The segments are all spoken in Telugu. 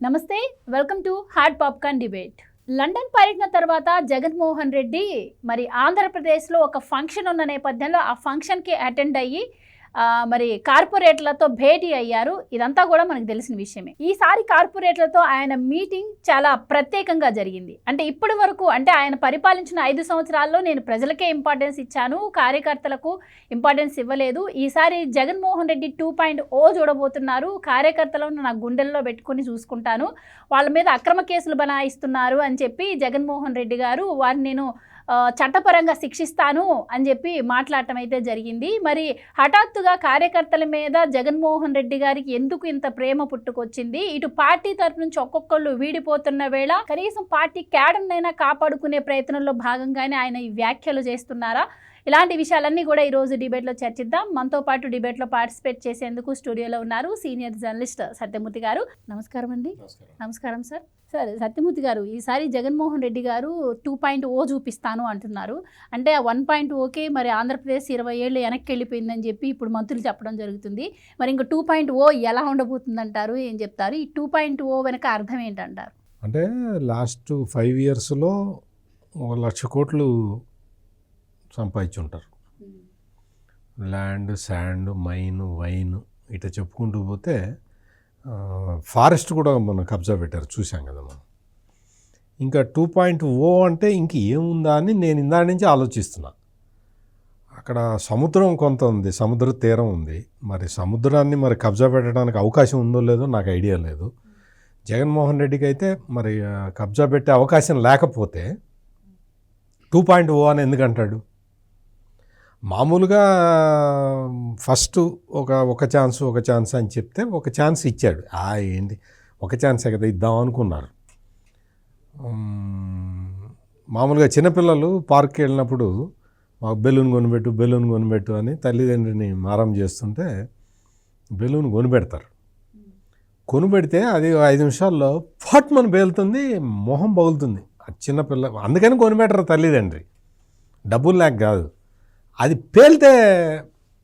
నమస్తే welcome to hard popcorn debate. London పర్యటన తర్వాత జగన్మోహన్ రెడ్డి మరి ఆంధ్రప్రదేశ్లో ఒక ఫంక్షన్ ఉన్న నేపథ్యంలో ఆ ఫంక్షన్కి అటెండ్ అయ్యి మరి కార్పొరేట్లతో భేటీ అయ్యారు. ఇదంతా కూడా మనకు తెలిసిన విషయమే. ఈసారి కార్పొరేట్లతో ఆయన మీటింగ్ చాలా ప్రత్యేకంగా జరిగింది. అంటే ఇప్పటి వరకు అంటే ఆయన పరిపాలించిన ఐదు సంవత్సరాల్లో నేను ప్రజలకే ఇంపార్టెన్స్ ఇచ్చాను. కార్యకర్తలకు ఇంపార్టెన్స్ ఇవ్వలేదు. ఈసారి Jaganmohan Reddy two point O చూడబోతున్నారు. కార్యకర్తలను నా గుండెల్లో పెట్టుకుని చూసుకుంటాను. వాళ్ళ మీద అక్రమ కేసులు బనాయిస్తున్నారు అని చెప్పి జగన్మోహన్ రెడ్డి గారు వారిని నేను చట్టపరంగా శిక్షిస్తాను అని చెప్పి మాట్లాడటం అయితే జరిగింది. మరి హఠాత్తుగా కార్యకర్తల మీద జగన్మోహన్ రెడ్డి గారికి ఎందుకు ఇంత ప్రేమ పుట్టుకొచ్చింది? ఇటు పార్టీ తరపు నుంచి ఒక్కొక్కళ్ళు వీడిపోతున్న వేళ కనీసం పార్టీ క్యాడర్నైనా కాపాడుకునే ప్రయత్నంలో భాగంగానే ఆయన ఈ వ్యాఖ్యలు చేస్తున్నారా? ఇలాంటి విషయాలన్నీ కూడా ఈరోజు డిబేట్లో చర్చిద్దాం. మనతో పాటు డిబేట్లో పార్టిసిపేట్ చేసేందుకు స్టూడియోలో ఉన్నారు సీనియర్ జర్నలిస్ట్ సత్యమూర్తి గారు. నమస్కారం అండి. నమస్కారం. సార్. సార్ సత్యమూర్తి గారు ఈసారి జగన్మోహన్ రెడ్డి గారు టూ పాయింట్ ఓ చూపిస్తాను అంటున్నారు. అంటే వన్ పాయింట్ ఓకే మరి ఆంధ్రప్రదేశ్ ఇరవై ఏళ్ళు వెనక్కి వెళ్ళిపోయిందని చెప్పి ఇప్పుడు మంత్రులు చెప్పడం జరుగుతుంది. మరి ఇంకా టూ పాయింట్ ఓ ఎలా ఉండబోతుందంటారు? ఏం చెప్తారు? ఈ టూ పాయింట్ ఓ వెనక అర్థం ఏంటంటారు? అంటే లాస్ట్ ఫైవ్ ఇయర్స్లో ఒక లక్ష కోట్లు సంపాదించుంటారు. ల్యాండ్ శాండ్ మైన్ వైన్ ఇట్లా చెప్పుకుంటూ పోతే ఫారెస్ట్ కూడా మనం కబ్జా పెట్టారు చూసాం కదా మనం. ఇంకా టూ పాయింట్ ఓ అంటే ఇంక ఏముందా అని నేను ఇందా నుంచి ఆలోచిస్తున్నా. అక్కడ సముద్రం కొంత ఉంది సముద్ర తీరం ఉంది. మరి సముద్రాన్ని మరి కబ్జా పెట్టడానికి అవకాశం ఉందో లేదో నాకు ఐడియా లేదు. జగన్మోహన్ రెడ్డికి అయితే మరి కబ్జా పెట్టే అవకాశం లేకపోతే టూ పాయింట్ ఓ అని ఎందుకంటాడు మామూలుగా ఫస్ట్ ఒక ఒక ఛాన్స్ ఒక ఛాన్స్ అని చెప్తే ఒక ఛాన్స్ ఇచ్చాడు. ఆ ఏంటి ఒక ఛాన్సే కదా ఇద్దాం అనుకున్నారు. మామూలుగా చిన్నపిల్లలు పార్క్కి వెళ్ళినప్పుడు మాకు బెలూన్ కొనిపెట్టు బెలూన్ కొనిపెట్టు అని తల్లిదండ్రిని మారం చేస్తుంటే బెలూన్ కొనిపెడతారు. కొనిపెడితే అది ఐదు నిమిషాల్లో ఫట్ మన పేలుతుంది మొహం పగులుతుంది ఆ చిన్నపిల్ల అందుకని కొనిపెట్టరు తల్లిదండ్రి. డబ్బులు లేక కాదు. అది పేలితే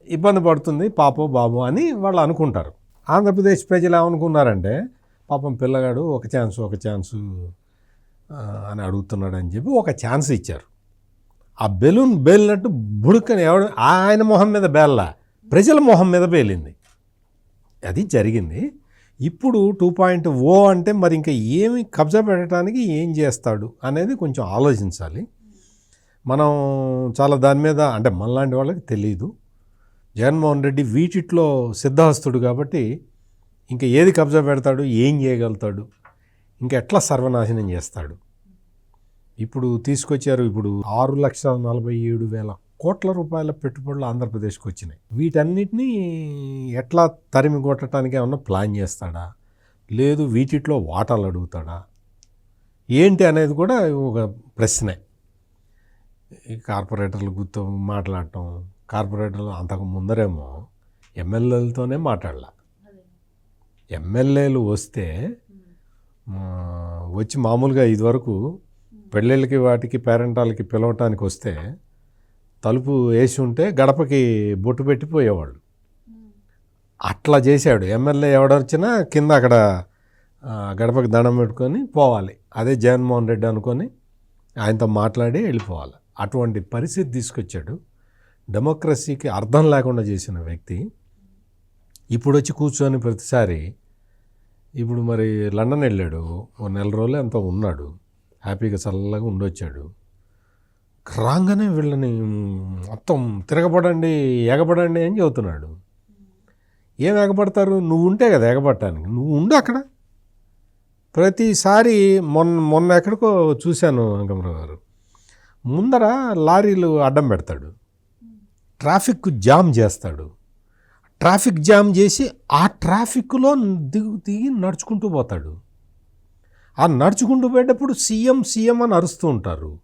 ఇబ్బంది పడుతుంది పాపో బాబు అని వాళ్ళు అనుకుంటారు. ఆంధ్రప్రదేశ్ ప్రజలు ఏమనుకున్నారంటే పాపం పిల్లగాడు ఒక ఛాన్స్ ఒక ఛాన్సు అని అడుగుతున్నాడు అని చెప్పి ఒక ఛాన్స్ ఇచ్చారు. ఆ బెలూన్ బేలినట్టు బుడుకని ఎవడు ఆయన మొహం మీద బేల్లా ప్రజల మొహం మీద బేలింది అది జరిగింది. ఇప్పుడు టూ పాయింట్ ఓ అంటే మరి ఇంకా ఏమి కబ్జా పెట్టడానికి ఏం చేస్తాడు అనేది కొంచెం ఆలోచించాలి. మనం చాలా దాని మీద అంటే మనలాంటి వాళ్ళకి తెలియదు జగన్మోహన్ రెడ్డి వీటిట్లో సిద్ధహస్తుడు కాబట్టి ఇంకా ఏది కబ్జా పెడతాడు ఏం చేయగలుగుతాడు ఇంకా ఎట్లా సర్వనాశనం చేస్తాడు? ఇప్పుడు తీసుకొచ్చారు ఇప్పుడు ఆరు లక్షల నలభై ఏడు వేల కోట్ల రూపాయల పెట్టుబడులు ఆంధ్రప్రదేశ్కి వచ్చినాయి. వీటన్నిటినీ ఎట్లా తరిమి కొట్టడానికి ఏమన్నా ప్లాన్ చేస్తాడా? లేదు వీటిట్లో వాటాలు అడుగుతాడా? ఏంటి అనేది కూడా ఒక ప్రశ్నే. ఈ గుర్తు మాట్లాడటం కార్పొరేటర్లు అంతకు ముందరేమో ఎమ్మెల్యేలతోనే మాట్లాడాల. ఎమ్మెల్యేలు వస్తే వచ్చి మామూలుగా ఇదివరకు పెళ్ళిళ్ళకి వాటికి పేరెంటాలకి పిలవటానికి వస్తే తలుపు వేసి ఉంటే గడపకి బొట్టు పెట్టిపోయేవాళ్ళు. అట్లా చేశాడు. ఎమ్మెల్యే ఎవడొచ్చినా కింద అక్కడ గడపకి దండం పెట్టుకొని పోవాలి. అదే జగన్మోహన్ రెడ్డి అనుకొని ఆయనతో మాట్లాడి వెళ్ళిపోవాలి. అటువంటి పరిస్థితి తీసుకొచ్చాడు. డెమోక్రసీకి అర్థం లేకుండా చేసిన వ్యక్తి. ఇప్పుడు వచ్చి కూర్చొని ప్రతిసారి ఇప్పుడు మరి లండన్ వెళ్ళాడు. ఓ నెల రోజులు ఎంతో ఉన్నాడు. హ్యాపీగా చల్లగా ఉండొచ్చాడు. రాగానే వీళ్ళని మొత్తం తిరగబడండి ఎగబడండి అని చెబుతున్నాడు. ఏం ఎగబడతారు నువ్వు ఉంటే కదా ఎగబడటానికి నువ్వు ఉండు అక్కడ. ప్రతిసారి మొన్న మొన్న ఎక్కడికో చూశాను అంకమ్మ గారు. ముందర లారీలు అడ్డం పెడతాడు. ట్రాఫిక్ జామ్ చేస్తాడు. ట్రాఫిక్ జామ్ చేసి ఆ ట్రాఫిక్లో దిగు దిగి నడుచుకుంటూ పోతాడు. ఆ నడుచుకుంటూ పోయేటప్పుడు సీఎం సీఎం అని అరుస్తూ ఉంటారు.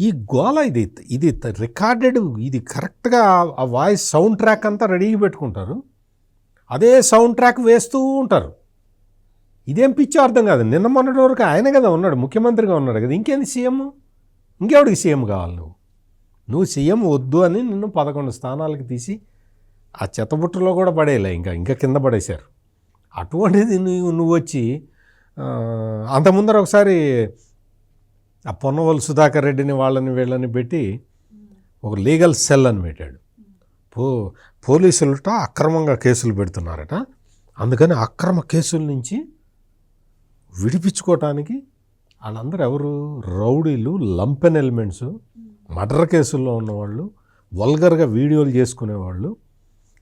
ఈ గోల ఇది ఇది రికార్డెడ్ ఇది కరెక్ట్గా ఆ వాయిస్ సౌండ్ ట్రాక్ అంతా రెడీగా పెట్టుకుంటారు. అదే సౌండ్ ట్రాక్ వేస్తూ ఉంటారు. ఇదేం పిచ్చో అర్థం కాదు. నిన్న మొన్నటి వరకు ఆయన కదా ఉన్నాడు ముఖ్యమంత్రిగా ఉన్నాడు కదా. ఇంకేంది సీఎం? ఇంకెవడికి సీఎం కావాలి నువ్వు? నువ్వు సీఎం వద్దు అని నిన్ను పదకొండు స్థానాలకు తీసి ఆ చెత్తబుట్టలో కూడా పడేయలే ఇంకా ఇంకా కింద పడేశారు. అటువంటిది నువ్వు నువ్వు వచ్చి అంత ముందర ఒకసారి ఆ పొన్నవోలు సుధాకర్ రెడ్డిని వాళ్ళని వీళ్ళని పెట్టి ఒక లీగల్ సెల్ అని పెట్టాడు. పో పోలీసులట అక్రమంగా కేసులు పెడుతున్నారట. అందుకని అక్రమ కేసుల నుంచి విడిపించుకోవటానికి వాళ్ళందరూ ఎవరు రౌడీలు లంపెన్ ఎలిమెంట్స్ మర్డర్ కేసుల్లో ఉన్నవాళ్ళు వల్గర్గా వీడియోలు చేసుకునేవాళ్ళు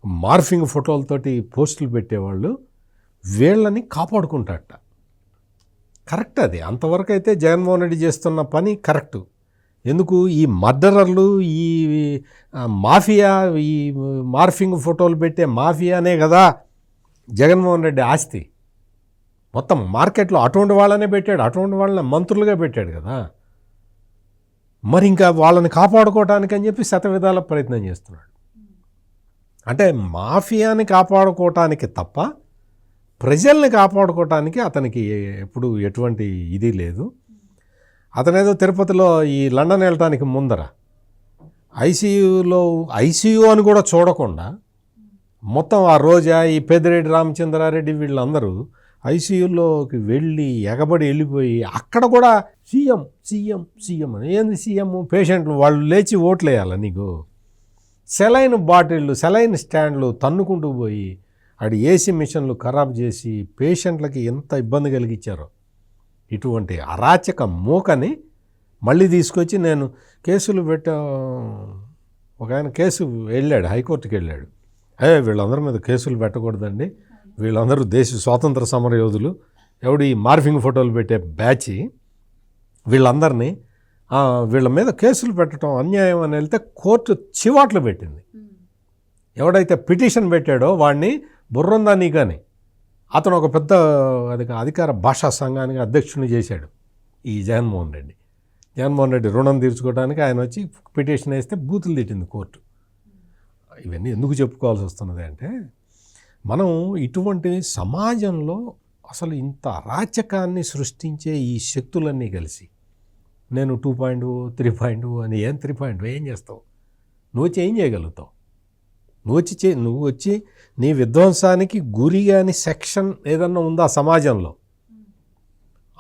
మార్ఫింగ్ ఫోటోలతోటి పోస్టులు పెట్టేవాళ్ళు వీళ్ళని కాపాడుకుంటారట. కరెక్ట్ అది. అంతవరకు అయితే జగన్మోహన్ రెడ్డి చేస్తున్న పని కరెక్ట్. ఎందుకు? ఈ మర్డరర్లు ఈ మాఫియా ఈ మార్ఫింగ్ ఫోటోలు పెట్టే మాఫియానే కదా జగన్మోహన్ రెడ్డి ఆస్తి. మొత్తం మార్కెట్లో అటువంటి వాళ్ళనే పెట్టాడు అటువంటి వాళ్ళని మంత్రులుగా పెట్టాడు కదా. మరి ఇంకా వాళ్ళని కాపాడుకోవటానికి అని చెప్పి శతవిధాల ప్రయత్నం చేస్తున్నాడు. అంటే మాఫియాని కాపాడుకోవటానికి తప్ప ప్రజల్ని కాపాడుకోవటానికి అతనికి ఎప్పుడు ఎటువంటి ఇది లేదు. అతనేదో తిరుపతిలో ఈ లండన్ వెళ్ళటానికి ముందర ఐసీయూలో ఐసీయూ అని కూడా చూడకుండా మొత్తం ఆ రోజా ఈ పెద్దిరెడ్డి రామచంద్రారెడ్డి వీళ్ళందరూ ఐసీయూలోకి వెళ్ళి ఎగబడి వెళ్ళిపోయి అక్కడ కూడా సీఎం సీఎం సీఎం అని. ఏంది సీఎం? పేషెంట్లు వాళ్ళు లేచి ఓట్లు వేయాలి నీకు? సెలైన్ బాటిళ్ళు సెలైన్ స్టాండ్లు తన్నుకుంటూ పోయి ఆడి ఏసీ మిషన్లు ఖరాబ్ చేసి పేషెంట్లకి ఎంత ఇబ్బంది కలిగించారో ఇటువంటి అరాచక మూకని మళ్ళీ తీసుకొచ్చి నేను కేసులు పెట్టా ఒక ఆయన కేసు వెళ్ళాడు హైకోర్టుకి వెళ్ళాడు ఏ వీళ్ళందరి మీద కేసులు పెట్టకూడదండి. వీళ్ళందరూ దేశ స్వాతంత్ర సమర యోధులు. ఎవడు ఈ మార్ఫింగ్ ఫోటోలు పెట్టే బ్యాచ్ వీళ్ళందరినీ వీళ్ళ మీద కేసులు పెట్టడం అన్యాయం అని వెళ్తే కోర్టు చివాట్లు పెట్టింది. ఎవడైతే పిటిషన్ పెట్టాడో వాడిని బుర్రందా నీకని అతను ఒక పెద్ద అది అధికార భాషా సంఘానికి అధ్యక్షుని చేశాడు ఈ జగన్మోహన్ రెడ్డి. జగన్మోహన్ రెడ్డి రుణం తీర్చుకోవడానికి ఆయన వచ్చి పిటిషన్ వేస్తే బూతులు తిట్టింది కోర్టు. ఇవన్నీ ఎందుకు చెప్పుకోవాల్సి వస్తున్నది అంటే మనం ఇటువంటి సమాజంలో అసలు ఇంత అరాచకాన్ని సృష్టించే ఈ శక్తులన్నీ కలిసి నేను టూ పాయింట్ త్రీ పాయింట్ అని ఏం త్రీ పాయింట్ ఏం చేస్తావు? నువ్వు వచ్చి ఏం చేయగలుగుతావు? నువ్వు వచ్చి చే నువ్వు వచ్చి నీ విధ్వంసానికి గురి కాని సెక్షన్ ఏదన్నా ఉందా సమాజంలో?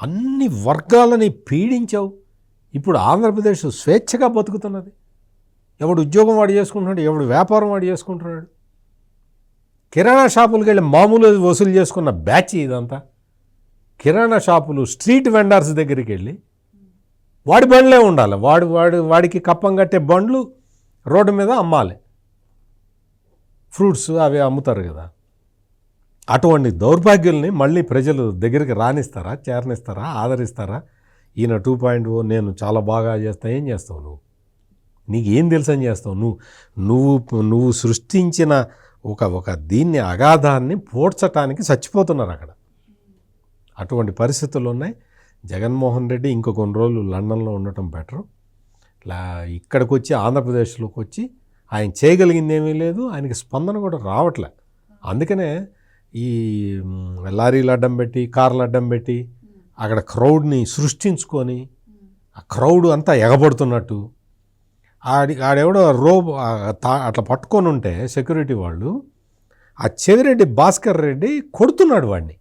అన్ని వర్గాలని పీడించావు. ఇప్పుడు ఆంధ్రప్రదేశ్ స్వేచ్ఛగా బతుకుతున్నది. ఎవడు ఉద్యోగం వాడు చేసుకుంటున్నాడు ఎవడు వ్యాపారం వాడు చేసుకుంటున్నాడు. కిరాణా షాపులకు వెళ్ళి మామూలు వసూలు చేసుకున్న బ్యాచ్ ఇదంతా. కిరాణా షాపులు స్ట్రీట్ వెండర్స్ దగ్గరికి వెళ్ళి వాడి బండ్లే ఉండాలి. వాడు వాడు వాడికి కప్పం కట్టే బండ్లు రోడ్డు మీద అమ్మాలి. ఫ్రూట్స్ అవి అమ్ముతారు కదా. అటువంటి దౌర్భాగ్యుల్ని మళ్ళీ ప్రజలు దగ్గరికి రానిస్తారా చేరనిస్తారా ఆదరిస్తారా? ఈయన టూ పాయింట్ ఓ నేను చాలా బాగా చేస్తా ఏం చేస్తావు నువ్వు? నీకు ఏం తెలుసని అని చేస్తావు? నువ్వు నువ్వు నువ్వు సృష్టించిన ఒక ఒక దీన్ని అగాధాన్ని పోడ్చటానికి చచ్చిపోతున్నారు అక్కడ. అటువంటి పరిస్థితులు ఉన్నాయి. జగన్మోహన్ రెడ్డి ఇంకో కొన్ని రోజులు లండన్లో ఉండటం బెటరు. ఇలా ఇక్కడికి వచ్చి ఆంధ్రప్రదేశ్లోకి వచ్చి ఆయన చేయగలిగింది ఏమీ లేదు. ఆయనకి స్పందన కూడా రావట్లే. అందుకనే ఈ లారీలు అడ్డం పెట్టి కార్లు అడ్డం పెట్టి అక్కడ క్రౌడ్ని సృష్టించుకొని ఆ క్రౌడ్ అంతా ఎగబడుతున్నట్టు ఆడి ఆడెవడో రో తా- అట్లా పట్టుకొని ఉంటే సెక్యూరిటీ వాళ్ళు ఆ చెవిరెడ్డి భాస్కర్ రెడ్డి కొడుతున్నాడు వాడిని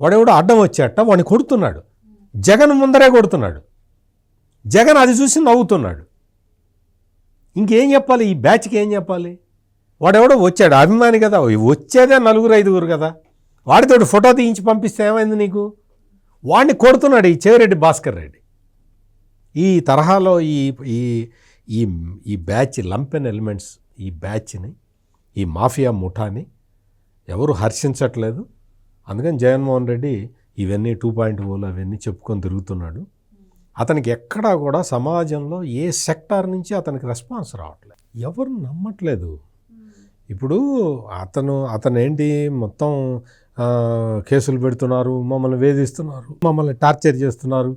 వాడెవడో అడ్డం వచ్చేట వాడిని కొడుతున్నాడు. జగన్ ముందరే కొడుతున్నాడు. జగన్ అది చూసి నవ్వుతున్నాడు. ఇంకేం చెప్పాలి? ఈ బ్యాచ్కి ఏం చెప్పాలి? వాడెవడో వచ్చాడు అభిమాని కదా. వచ్చేదే నలుగురు ఐదుగురు కదా. వాడితోటి ఫోటో తీయించి పంపిస్తే ఏమైంది నీకు? వాడిని కొడుతున్నాడు ఈ చెవిరెడ్డి భాస్కర్ రెడ్డి. ఈ తరహాలో ఈ ఈ ఈ ఈ బ్యాచ్ లంపెన్ ఎలిమెంట్స్ ఈ బ్యాచ్ని ఈ మాఫియా ముఠాని ఎవరు హర్షించట్లేదు. అందుకని జగన్మోహన్ రెడ్డి ఇవన్నీ టూ పాయింట్ ఓలు అవన్నీ చెప్పుకొని తిరుగుతున్నాడు. అతనికి ఎక్కడా కూడా సమాజంలో ఏ సెక్టార్ నుంచి అతనికి రెస్పాన్స్ రావట్లేదు. ఎవరు నమ్మట్లేదు. ఇప్పుడు అతను అతను ఏంటి మొత్తం కేసులు పెడుతున్నారు మమ్మల్ని వేధిస్తున్నారు మమ్మల్ని టార్చర్ చేస్తున్నారు.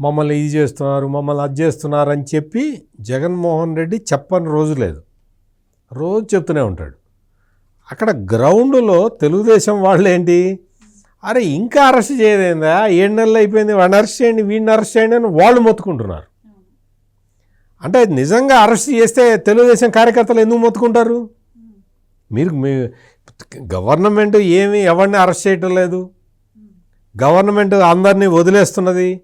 మమ్మల్ని ఇది చేస్తున్నారు మమ్మల్ని అది చేస్తున్నారు అని చెప్పి జగన్మోహన్ రెడ్డి చెప్పని రోజు లేదు. రోజు చెప్తూనే ఉంటాడు. అక్కడ గ్రౌండ్లో తెలుగుదేశం వాళ్ళు ఏంటి అరే ఇంకా అరెస్ట్ చేయదేందా ఏడు నెలలు అయిపోయింది వాడిని అరెస్ట్ చేయండి వీడిని అరెస్ట్ చేయండి అని వాళ్ళు మొత్తుకుంటున్నారు. అంటే నిజంగా అరెస్ట్ చేస్తే తెలుగుదేశం కార్యకర్తలు ఎందుకు మొత్తుకుంటారు? మీరు మీ గవర్నమెంట్ ఏమి ఎవరిని అరెస్ట్ చేయటం లేదు. గవర్నమెంట్ అందరినీ వదిలేస్తున్నది.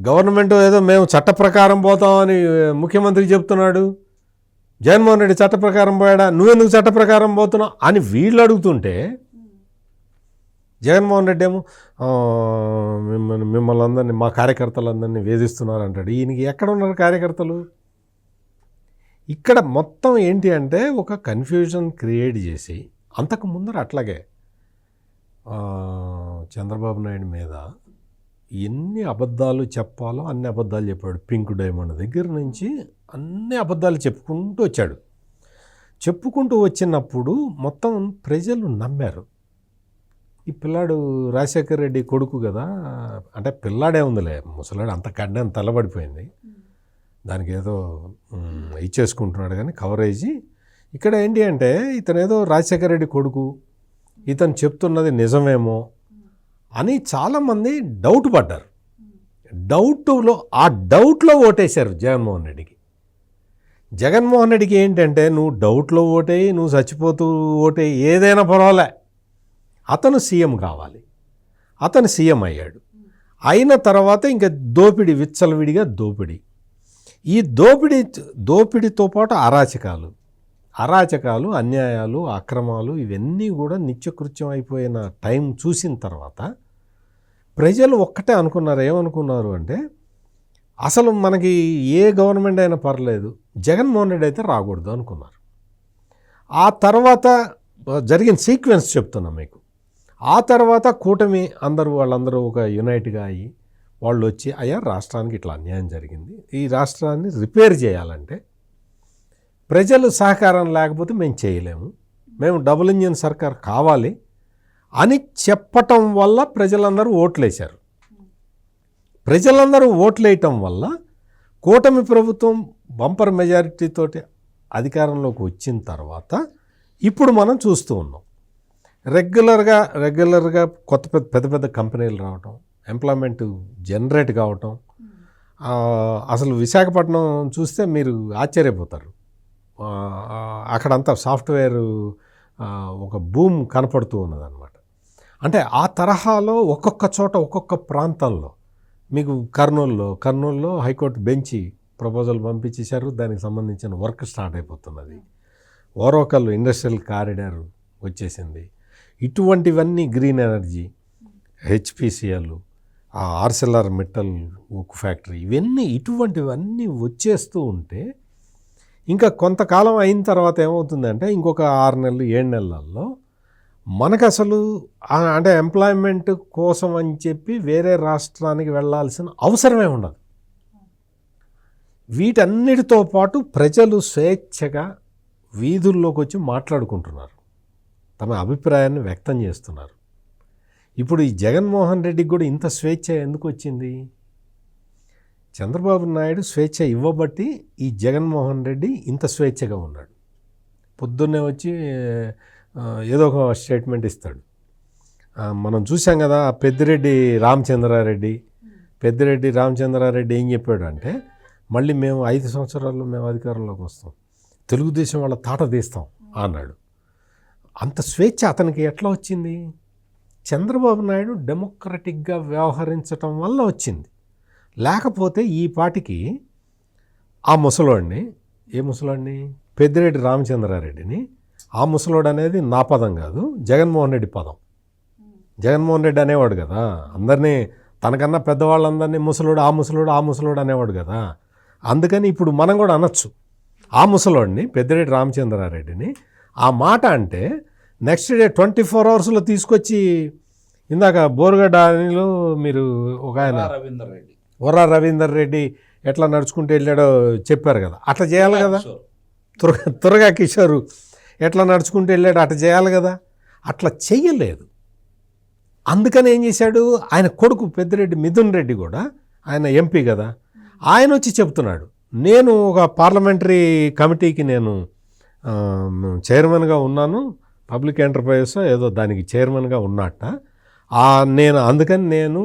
గవర్నమెంట్ ఏదో మేము చట్ట ప్రకారం పోతామని ముఖ్యమంత్రి చెప్తున్నాడు. జగన్మోహన్ రెడ్డి చట్ట ప్రకారం పోయాడా? నువ్వెందుకు చట్ట ప్రకారం పోతున్నావు? అని వీళ్ళు అడుగుతుంటే జగన్మోహన్ రెడ్డి ఏమో మిమ్మల్ని మిమ్మల్ని అందరినీ మా కార్యకర్తలందరినీ వేధిస్తున్నారు అంటాడు. ఈయనకి ఎక్కడ ఉన్నారు కార్యకర్తలు? ఇక్కడ మొత్తం ఏంటి అంటే ఒక కన్ఫ్యూజన్ క్రియేట్ చేసి అంతకు ముందర అట్లాగే చంద్రబాబు నాయుడు మీద ఎన్ని అబద్ధాలు చెప్పాలో అన్ని అబద్ధాలు చెప్పాడు. పింక్ డైమండ్ దగ్గర నుంచి అన్ని అబద్ధాలు చెప్పుకుంటూ వచ్చాడు. చెప్పుకుంటూ వచ్చినప్పుడు మొత్తం ప్రజలు నమ్మారు. ఈ పిల్లాడు రాజశేఖర్ రెడ్డి కొడుకు కదా అంటే పిల్లాడే ఉందిలే ముసలాడు అంత కడ్డం తల్లబడిపోయింది దానికి ఏదో ఇచ్చేసుకుంటున్నాడు కానీ కవరేజీ. ఇక్కడ ఏంటి అంటే ఇతను ఏదో రాజశేఖర రెడ్డి కొడుకు. ఇతను చెప్తున్నది నిజమేమో అని చాలామంది డౌట్ పడ్డారు. డౌట్లో ఆ డౌట్లో ఓటేశారు జగన్మోహన్ రెడ్డికి. జగన్మోహన్ రెడ్డికి ఏంటంటే నువ్వు డౌట్లో ఓటేయి నువ్వు చచ్చిపోతూ ఓటేయి ఏదైనా పర్వాలే. అతను సీఎం కావాలి. అతను సీఎం అయ్యాడు. అయిన తర్వాత ఇంకా దోపిడి విచ్చలవిడిగా దోపిడి. ఈ దోపిడీ దోపిడీతో పాటు అరాచకాలు. అరాచకాలు అన్యాయాలు అక్రమాలు ఇవన్నీ కూడా నిత్యకృత్యం అయిపోయిన టైం చూసిన తర్వాత ప్రజలు ఒక్కటే అనుకున్నారు. ఏమనుకున్నారు అంటే అసలు మనకి ఏ గవర్నమెంట్ అయినా పర్లేదు జగన్మోహన్ రెడ్డి అయితే రాకూడదు అనుకున్నారు. ఆ తర్వాత జరిగిన సీక్వెన్స్ చెప్తున్నా మీకు. ఆ తర్వాత కూటమి అందరూ వాళ్ళందరూ ఒక యునైట్గా అయ్యి వాళ్ళు వచ్చి అయ్యా రాష్ట్రానికి ఇట్లా అన్యాయం జరిగింది. ఈ రాష్ట్రాన్ని రిపేర్ చేయాలంటే ప్రజలు సహకారం లేకపోతే మేము చేయలేము. మేము డబుల్ ఇంజిన్ సర్కార్ కావాలి అని చెప్పటం వల్ల ప్రజలందరూ ఓట్లేశారు. ప్రజలందరూ ఓట్లేయటం వల్ల కూటమి ప్రభుత్వం బంపర్ మెజారిటీతోటి అధికారంలోకి వచ్చిన తర్వాత ఇప్పుడు మనం చూస్తూ ఉన్నాం. రెగ్యులర్గా రెగ్యులర్గా కొత్త పెద్ద పెద్ద పెద్ద కంపెనీలు రావటం ఎంప్లాయ్మెంట్ జనరేట్ కావటం అసలు విశాఖపట్నం చూస్తే మీరు ఆశ్చర్యపోతారు. అక్కడంతా సాఫ్ట్వేర్ ఒక భూమ్ కనపడుతూ ఉన్నదన్నమాట. అంటే ఆ తరహాలో ఒక్కొక్క చోట ఒక్కొక్క ప్రాంతంలో మీకు కర్నూలులో కర్నూలులో హైకోర్టు బెంచి ప్రపోజల్ పంపించేశారు దానికి సంబంధించిన వర్క్ స్టార్ట్ అయిపోతున్నది. ఓరోకల్ ఇండస్ట్రియల్ కారిడార్ వచ్చేసింది. ఇటువంటివన్నీ green energy HPCL Arcelor Arcelor metal ఉక్కు ఫ్యాక్టరీ ఇవన్నీ ఇటువంటివన్నీ వచ్చేస్తూ ఉంటే ఇంకా కొంతకాలం అయిన తర్వాత ఏమవుతుందంటే ఇంకొక ఆరు నెలలు ఏడు నెలల్లో మనకు అసలు అంటే ఎంప్లాయ్మెంట్ కోసం అని చెప్పి వేరే రాష్ట్రానికి వెళ్ళాల్సిన అవసరమే ఉండదు. వీటన్నిటితో పాటు ప్రజలు స్వేచ్ఛగా వీధుల్లోకి వచ్చి మాట్లాడుకుంటున్నారు. తమ అభిప్రాయాన్ని వ్యక్తం చేస్తున్నారు. ఇప్పుడు ఈ జగన్మోహన్ రెడ్డికి కూడా ఇంత స్వేచ్ఛ ఎందుకు వచ్చింది? చంద్రబాబు నాయుడు స్వేచ్ఛ ఇవ్వబట్టి ఈ జగన్మోహన్ రెడ్డి ఇంత స్వేచ్ఛగా ఉన్నాడు. పొద్దున్నే వచ్చి ఏదో ఒక స్టేట్మెంట్ ఇస్తాడు. మనం చూసాం కదా పెద్దిరెడ్డి రామచంద్రారెడ్డి. పెద్దిరెడ్డి రామచంద్రారెడ్డి ఏం చెప్పాడు అంటే మళ్ళీ మేము ఐదు సంవత్సరాల్లో మేము అధికారంలోకి వస్తాం. తెలుగుదేశం వాళ్ళ తాట తీస్తాం అన్నాడు. అంత స్వేచ్ఛ అతనికి ఎట్లా వచ్చింది? చంద్రబాబు నాయుడు డెమోక్రటిక్గా వ్యవహరించటం వల్ల వచ్చింది. లేకపోతే ఈ పాటికి ఆ ముసలోడిని ఏ ముసలోడిని? పెద్దిరెడ్డి రామచంద్రారెడ్డిని. ఆ ముసలోడు అనేది నా పదం కాదు జగన్మోహన్ రెడ్డి పదం. జగన్మోహన్ రెడ్డి అనేవాడు కదా. అందరినీ తనకన్నా పెద్దవాళ్ళందరినీ ముసలోడు ఆ ముసలోడు ఆ ముసలోడు అనేవాడు కదా. అందుకని ఇప్పుడు మనం కూడా అనొచ్చు. ఆ ముసలోడిని పెద్దిరెడ్డి రామచంద్రారెడ్డిని ఆ మాట అంటే నెక్స్ట్ డే ట్వంటీ ఫోర్ అవర్స్లో తీసుకొచ్చి ఇందాక బోరుగడ్డ అనిలో మీరు ఒక ఆయన రవీందర్ రెడ్డి వరా రవీందర్ రెడ్డి ఎట్లా నడుచుకుంటూ వెళ్ళాడో చెప్పారు కదా. అట్లా చేయాలి కదా. త్వరగా త్వరగా కిషోరు ఎట్లా నడుచుకుంటూ వెళ్ళాడు అట్లా చేయాలి కదా? అట్లా చెయ్యలేదు. అందుకని ఏం చేశాడు? ఆయన కొడుకు పెద్దిరెడ్డి మిథున్ రెడ్డి కూడా ఆయన ఎంపీ కదా ఆయన వచ్చి చెప్తున్నాడు నేను ఒక పార్లమెంటరీ కమిటీకి నేను చైర్మన్గా ఉన్నాను పబ్లిక్ ఎంటర్ప్రైజెస్ ఏదో దానికి చైర్మన్గా ఉన్నట్ట నేను అందుకని నేను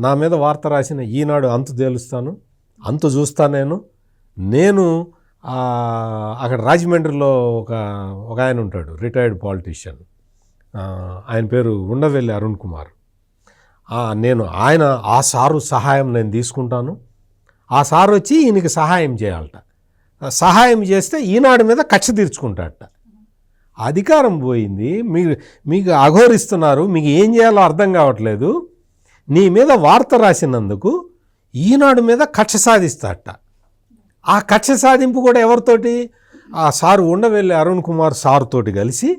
నా మీద వార్త రాసిన ఈనాడు అంతు తేలుస్తాను అంతు చూస్తా నేను. నేను అక్కడ రాజమండ్రిలో ఒక ఒక ఆయన ఉంటాడు రిటైర్డ్ పాలిటీషియన్. ఆయన పేరు ఉండవెల్లి అరుణ్ కుమార్. నేను ఆయన ఆ సారు సహాయం నేను తీసుకుంటాను. ఆ సారు వచ్చి ఈయనకి సహాయం చేయాలట. సహాయం చేస్తే ఈనాడు మీద కక్ష తీర్చుకుంటాడట. అధికారం పోయింది మీరు మీకు అఘోరిస్తున్నారు మీకు ఏం చేయాలో అర్థం కావట్లేదు. నీ మీద వార్త రాసినందుకు ఈనాడు మీద కక్ష సాధిస్తాట ఆ కక్ష సాధింపు కూడా ఎవరితోటి? ఆ సారు ఉండవెళ్ళి అరుణ్ కుమార్ సార్ తోటి కలిసి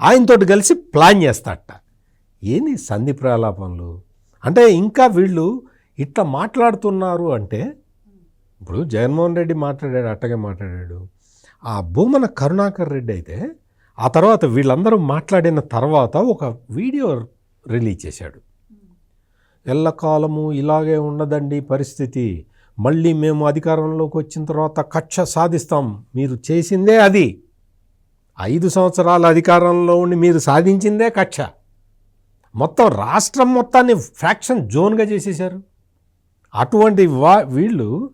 ఆయనతోటి కలిసి ప్లాన్ చేస్తాట ఏంది సంధి ప్రలాపనలు అంటే ఇంకా వీళ్ళు ఇట్లా మాట్లాడుతున్నారు అంటే ఇప్పుడు జగన్మోహన్ రెడ్డి మాట్లాడాడు అట్టగా మాట్లాడాడు. ఆ భూమన కరుణాకర్ రెడ్డి అయితే ఆ తర్వాత వీళ్ళందరూ మాట్లాడిన తర్వాత ఒక వీడియో రిలీజ్ చేశాడు. ఎల్లకాలము ఇలాగే ఉండదండి పరిస్థితి. మళ్ళీ మేము అధికారంలోకి వచ్చిన తర్వాత కక్ష సాధిస్తాం. మీరు చేసిందే అది. ఐదు సంవత్సరాల అధికారంలో ఉండి మీరు సాధించిందే కక్ష. మొత్తం రాష్ట్రం మొత్తాన్ని ఫ్యాక్షన్ జోన్గా చేసేశారు. అటువంటి వా వీళ్ళు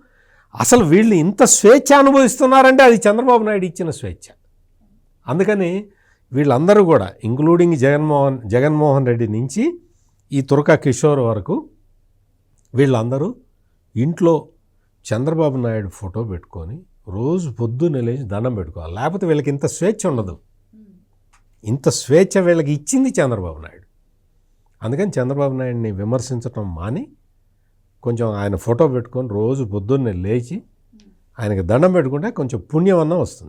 అసలు వీళ్ళు ఇంత స్వేచ్ఛ అనుభవిస్తున్నారంటే అది చంద్రబాబు నాయుడు ఇచ్చిన స్వేచ్ఛ. అందుకని వీళ్ళందరూ కూడా ఇంక్లూడింగ్ జగన్మోహన్ జగన్మోహన్ రెడ్డి నుంచి ఈ తురక కిషోర్ వరకు వీళ్ళందరూ ఇంట్లో చంద్రబాబు నాయుడు ఫోటో పెట్టుకొని రోజు పొద్దున్నే లేచి దండం పెట్టుకోవాలి. లేకపోతే వీళ్ళకి ఇంత స్వేచ్ఛ ఉండదు. ఇంత స్వేచ్ఛ వీళ్ళకి ఇచ్చింది చంద్రబాబు నాయుడు. అందుకని చంద్రబాబు నాయుడిని విమర్శించటం మాని కొంచెం ఆయన ఫోటో పెట్టుకొని రోజు పొద్దున్నే లేచి ఆయనకి దండం పెట్టుకుంటే కొంచెం పుణ్యం అన్న వస్తుంది.